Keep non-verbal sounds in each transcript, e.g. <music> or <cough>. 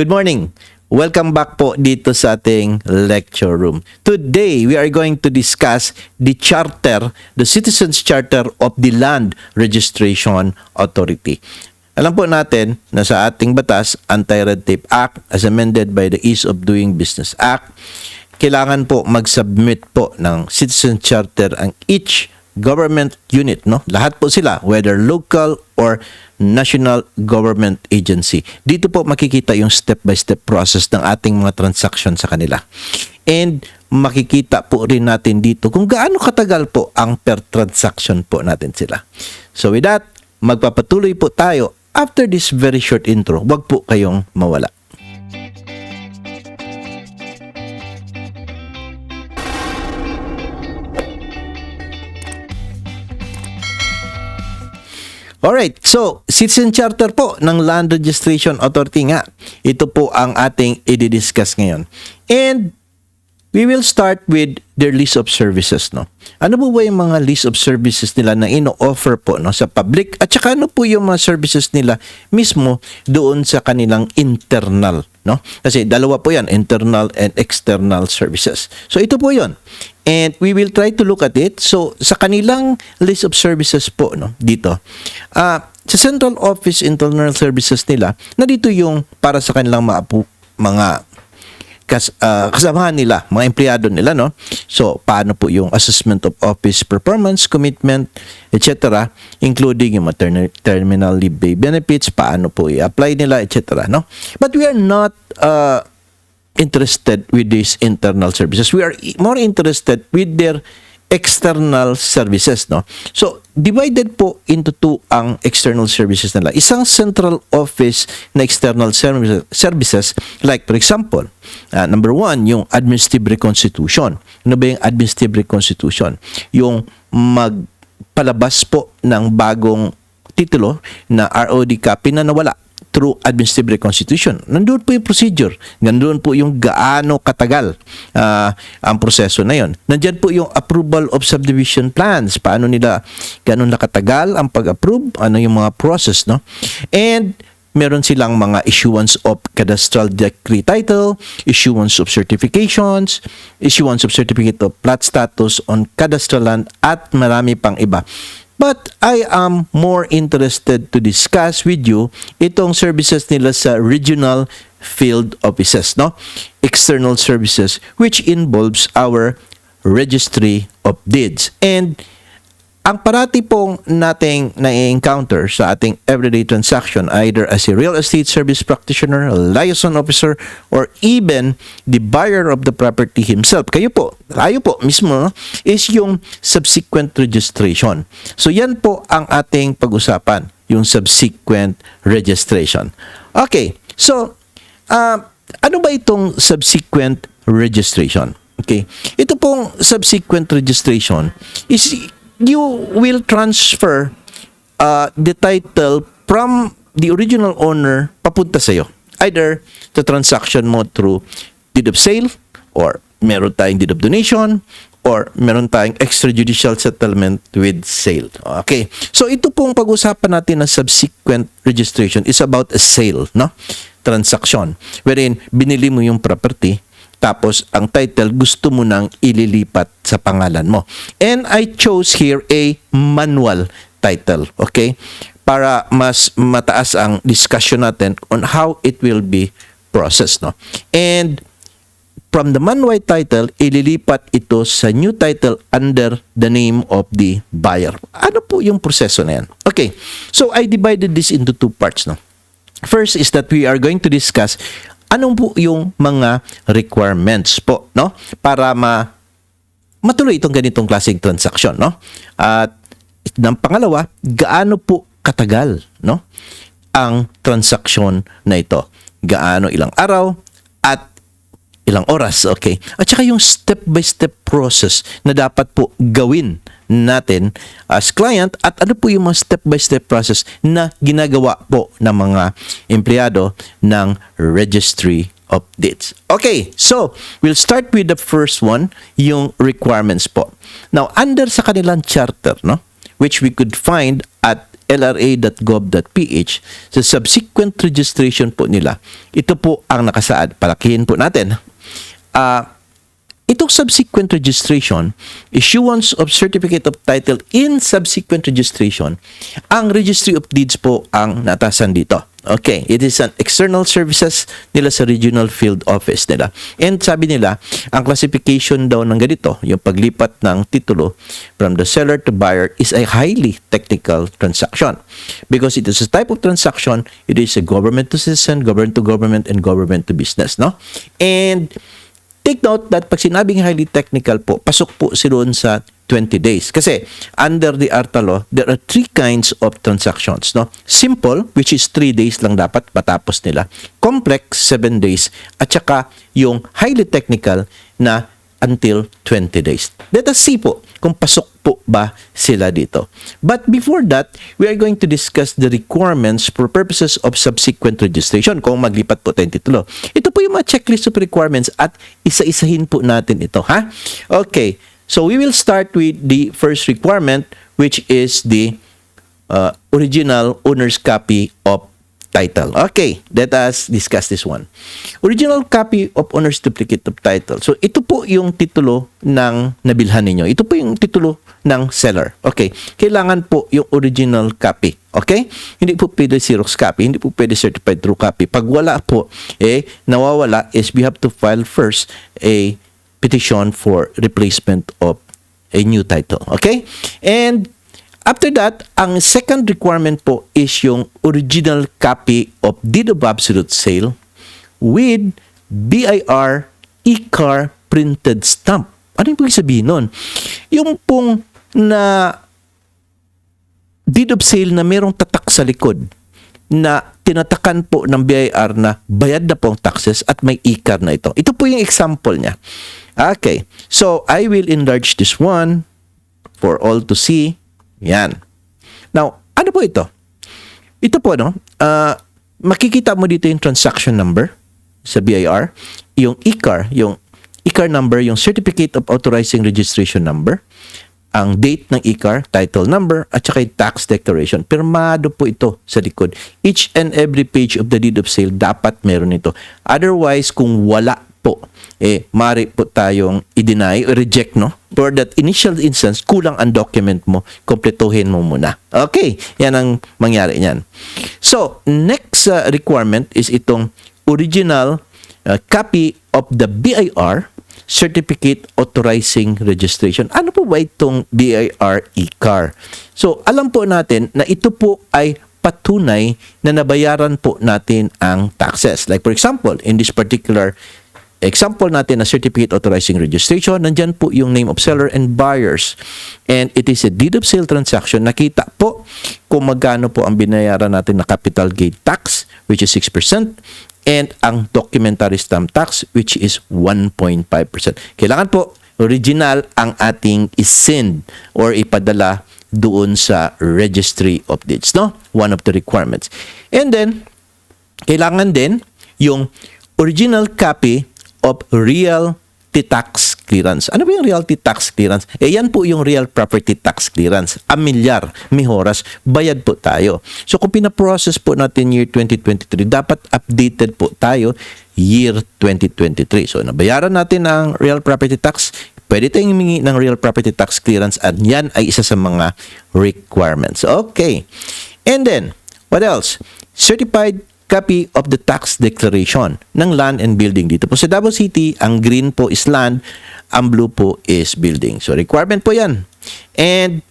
Good morning. Welcome back po dito sa ating lecture room. Today, we are going to discuss the charter, the Citizens Charter of the Land Registration Authority. Alam po natin na sa ating batas, Anti-Red Tape Act, as amended by the Ease of Doing Business Act, kailangan po mag-submit po ng Citizen Charter ang each government unit, no? Lahat po sila, whether local or national government agency. Dito po makikita yung step-by-step process ng ating mga transaction sa kanila. And makikita po rin natin dito kung gaano katagal po ang per transaction po natin sila. So with that, magpapatuloy po tayo after this very short intro. Huwag po kayong mawala. Alright, so Citizen Charter po ng Land Registration Authority nga. Ito po ang ating i-discuss ngayon. And we will start with their list of services, no? Ano po ba yung mga list of services nila na ino-offer po no, sa public? At saka ano po yung mga services nila mismo doon sa kanilang internal, no? Kasi dalawa po yan, internal and external services. So ito po yon And we will try to look at it. So, sa kanilang list of services po, no, dito, ah sa Central Office Internal Services nila, na dito yung para sa kanilang mga kas, ah, kasamahan nila, mga empleyado nila, no? So, paano po yung assessment of office performance, commitment, etc., including yung maternal terminal leave pay benefits, paano po i-apply nila, etc., no? But we are not uh, interested with these internal services. We are more interested with their external services, no? So, divided po into two ang external services nila. Isang central office na external services, services like, for example, ah, number one, yung administrative reconstitution. Ano ba yung administrative reconstitution? Yung magpalabas po ng bagong titulo na ROD copy na nawala through administrative reconstitution. Nandun po yung procedure. Nandun po yung gaano katagal ah, ang proseso na yon. Nandyan po yung approval of subdivision plans. Paano nila, ganun na katagal ang pag-approve, ano yung mga process, no? And meron silang mga issuance of cadastral decree title, issuance of certifications, issuance of certificate of plat status on cadastral land, at marami pang iba. But I am more interested to discuss with you itong services nila sa regional field offices, no? External services which involves our registry of deeds. And ang parati pong nating na-encounter sa ating everyday transaction either as a real estate service practitioner, liaison officer, or even the buyer of the property himself. Kayo po, tayo po mismo, is yung subsequent registration. So yan po ang ating pag-usapan, yung subsequent registration. Okay, so ah, ano ba itong subsequent registration? Okay. Ito pong subsequent registration is you will transfer uh, the title from the original owner papunta sa iyo. Either the transaction mo through deed of sale or meron tayong deed of donation or meron tayong extrajudicial settlement with sale. Okay. So ito pong pag-usapan natin na subsequent registration is about a sale, no? Transaction wherein binili mo yung property tapos ang title gusto mo nang ililipat sa pangalan mo. And I chose here a manual title, okay? Para mas mataas ang discussion natin on how it will be processed, no? And from the manual title, ililipat ito sa new title under the name of the buyer. Ano po yung proseso na yan? Okay, so I divided this into two parts, no? First is that we are going to discuss anong po yung mga requirements po, no? Para ma matuloy itong ganitong klaseng transaction, no? At ng pangalawa, gaano po katagal, no? Ang transaction na ito. Gaano ilang araw at ilang oras, okay? At saka yung step-by-step process na dapat po gawin natin as client at ano po yung mga step-by-step process na ginagawa po ng mga empleyado ng registry of deeds. Okay, so we'll start with the first one, yung requirements po. Now, under sa kanilang charter, no, which we could find at lra.gov.ph sa subsequent registration po nila. Ito po ang nakasaad. Palakihin po natin. Ah, Itong subsequent registration, issuance of certificate of title in subsequent registration, ang registry of deeds po ang natasan dito. Okay, it is an external services nila sa regional field office nila. And sabi nila, ang classification daw ng ganito, yung paglipat ng titulo from the seller to buyer is a highly technical transaction. Because it is a type of transaction, it is a government to citizen, government to government, and government to business, no? And Take note that pag sinabing highly technical po, pasok po si doon sa 20 days. Kasi under the ARTA law, there are three kinds of transactions. No? Simple, which is 3 days lang dapat matapos nila. Complex, 7 days. At saka yung highly technical na until 20 days. Let us see po kung pasok po ba sila dito. But before that, we are going to discuss the requirements for purposes of subsequent registration kung maglipat po tayong titulo. Ito po yung mga checklist of requirements at isa-isahin po natin ito, ha? Okay, so we will start with the first requirement which is the uh, original owner's copy of title. Okay, let us discuss this one. Original copy of owner's duplicate of title. So, ito po yung titulo ng nabilhan ninyo. Ito po yung titulo ng seller. Okay, kailangan po yung original copy. Okay? Hindi po pwede Xerox copy, hindi po pwede certified true copy. Pag wala po, eh, nawawala is we have to file first a petition for replacement of a new title. Okay? And After that, ang second requirement po is yung original copy of Deed of Absolute Sale with BIR e-car printed stamp. Ano yung sabihin nun? Yung pong na deed of sale na merong tatak sa likod na tinatakan po ng BIR na bayad na po ang taxes at may e-car na ito. Ito po yung example niya. Okay. So, I will enlarge this one for all to see. Yan. Now, ano po ito? Ito po, no? ah, makikita mo dito yung transaction number sa BIR, yung ICAR, yung ICAR number, yung Certificate of Authorizing Registration Number, ang date ng ICAR, title number, at saka yung tax declaration. Pirmado po ito sa likod. Each and every page of the deed of sale dapat meron ito. Otherwise, kung wala po, eh, mari po tayong i-deny or reject, no? For that initial instance, kulang ang document mo, kompletuhin mo muna. Okay, yan ang mangyari niyan. So, next uh, requirement is itong original uh, copy of the BIR Certificate Authorizing Registration. Ano po ba itong BIR e-car? So, alam po natin na ito po ay patunay na nabayaran po natin ang taxes. Like for example, in this particular example natin na certificate authorizing registration, nandyan po yung name of seller and buyers. And it is a deed of sale transaction. Nakita po kung magkano po ang binayaran natin na capital gain tax, which is 6%, and ang documentary stamp tax, which is 1.5%. Kailangan po original ang ating isend or ipadala doon sa registry of deeds, no? One of the requirements. And then, kailangan din yung original copy of realty tax clearance. Ano ba yung realty tax clearance? Eh yan po yung real property tax clearance. Amilyar, mihoras, bayad po tayo. So kung pinaprocess po natin year 2023, dapat updated po tayo year 2023. So nabayaran natin ang real property tax, pwede tayong humingi ng real property tax clearance at yan ay isa sa mga requirements. Okay. And then, what else? Certified copy of the tax declaration ng land and building dito po sa Davao City. Ang green po is land ang blue po is building. So requirement po yan. And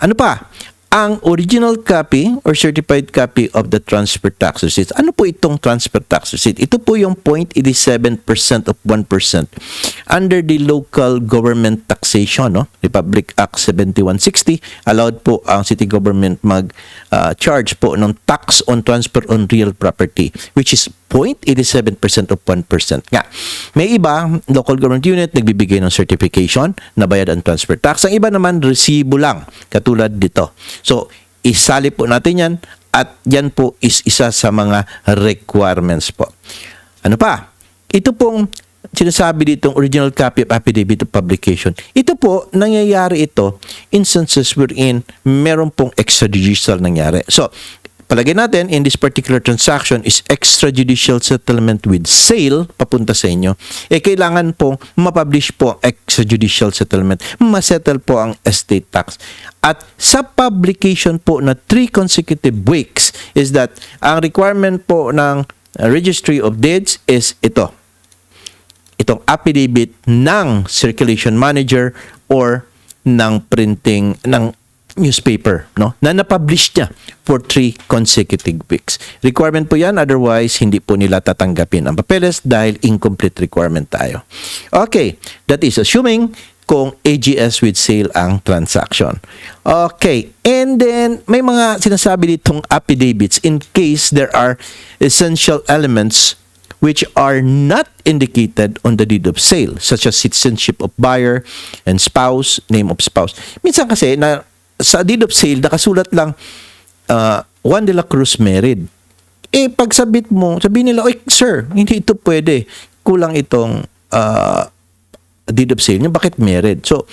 ano pa ang original copy or certified copy of the transfer tax receipt. Ano po itong transfer tax receipt? Ito po yung 0.87% of 1% under the local government taxation, no? Republic Act 7160, allowed po ang city government mag uh, charge po ng tax on transfer on real property which is 0.87% of 1%. Nga. May iba, local government unit, nagbibigay ng certification na bayad ang transfer tax. Ang iba naman, resibo lang, katulad dito. So, isali po natin yan at yan po is isa sa mga requirements po. Ano pa? Ito pong sinasabi ditong original copy of affidavit of publication. Ito po, nangyayari ito instances wherein meron pong extrajudicial nangyari. So, palagay natin in this particular transaction is extrajudicial settlement with sale papunta sa inyo. Eh, kailangan pong mapublish po extrajudicial settlement. Masettle po ang estate tax. At sa publication po na three consecutive weeks is that ang requirement po ng registry of deeds is ito itong affidavit ng circulation manager or ng printing ng newspaper no na na-publish niya for three consecutive weeks. Requirement po 'yan otherwise hindi po nila tatanggapin ang papeles dahil incomplete requirement tayo. Okay, that is assuming kung AGS with sale ang transaction. Okay, and then may mga sinasabi ditong affidavits in case there are essential elements which are not indicated on the deed of sale, such as citizenship of buyer and spouse, name of spouse. Minsan kasi, na, sa deed of sale, nakasulat lang, uh, Juan de la Cruz married. Eh, pag sabit mo, sabihin nila, Oy, sir, hindi ito pwede. Kulang itong uh, deed of sale niyo. Bakit married? So,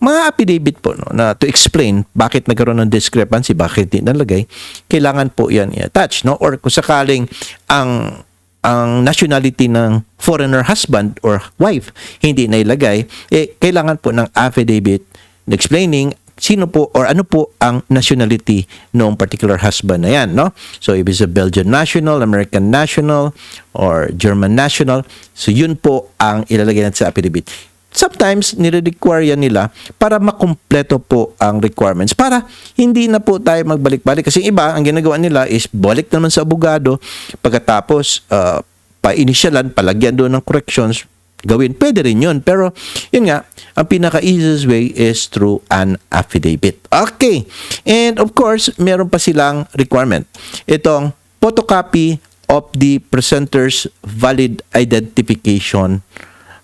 mga affidavit po no, na to explain bakit nagkaroon ng discrepancy, bakit hindi nalagay, kailangan po yan i-attach. No? Or kung sakaling ang ang nationality ng foreigner husband or wife hindi nailagay, eh, kailangan po ng affidavit explaining sino po or ano po ang nationality ng particular husband na yan, no? So, if it's a Belgian national, American national, or German national, so yun po ang ilalagay natin sa affidavit. Sometimes, nire-require yan nila para makumpleto po ang requirements. Para hindi na po tayo magbalik-balik. Kasi iba, ang ginagawa nila is balik naman sa abogado. Pagkatapos, uh, pa-initialan, palagyan doon ng corrections, gawin. Pwede rin yun. Pero, yun nga, ang pinaka-easiest way is through an affidavit. Okay. And of course, meron pa silang requirement. Itong photocopy of the presenter's valid identification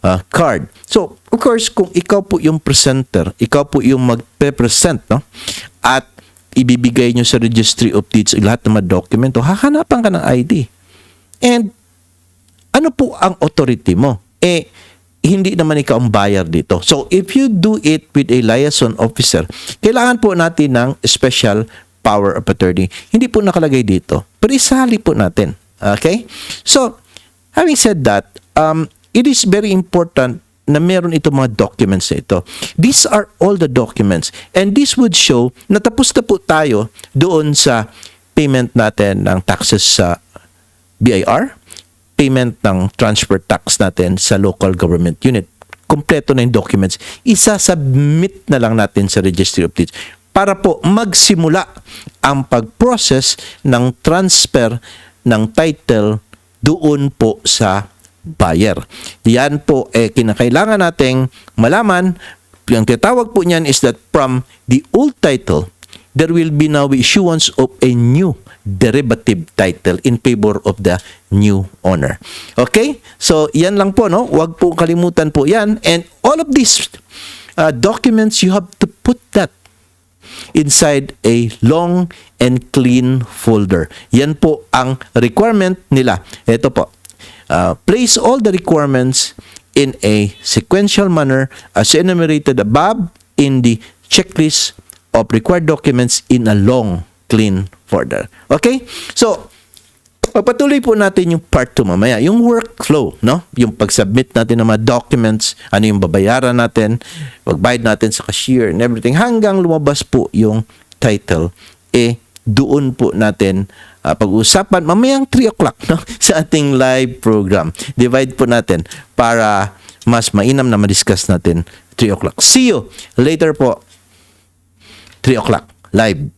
uh, card. So, of course, kung ikaw po yung presenter, ikaw po yung magpe-present, no? At ibibigay nyo sa registry of deeds lahat ng mga dokumento, hahanapan ka ng ID. And ano po ang authority mo? Eh, hindi naman ikaw ang buyer dito. So, if you do it with a liaison officer, kailangan po natin ng special power of attorney. Hindi po nakalagay dito. Pero isali po natin. Okay? So, having said that, um, it is very important na meron ito mga documents ito. These are all the documents. And this would show na tapos na po tayo doon sa payment natin ng taxes sa BIR, payment ng transfer tax natin sa local government unit. Kompleto na yung documents. Isa-submit na lang natin sa Registry of Deeds para po magsimula ang pag-process ng transfer ng title doon po sa buyer. Yan po eh kinakailangan nating malaman. Yung tinatawag po niyan is that from the old title, there will be now issuance of a new derivative title in favor of the new owner. Okay? So, yan lang po, no? Huwag po kalimutan po yan. And all of these uh, documents, you have to put that inside a long and clean folder. Yan po ang requirement nila. Ito po. Uh, place all the requirements in a sequential manner as enumerated above in the checklist of required documents in a long, clean folder. Okay? So, pagpatuloy po natin yung part 2 mamaya, yung workflow, no? Yung pag-submit natin ng mga documents, ano yung babayaran natin, pagbayad natin sa cashier and everything, hanggang lumabas po yung title, eh, doon po natin uh, pag-usapan mamayang 3 o'clock no? <laughs> sa ating live program. Divide po natin para mas mainam na ma-discuss natin 3 o'clock. See you later po 3 o'clock live.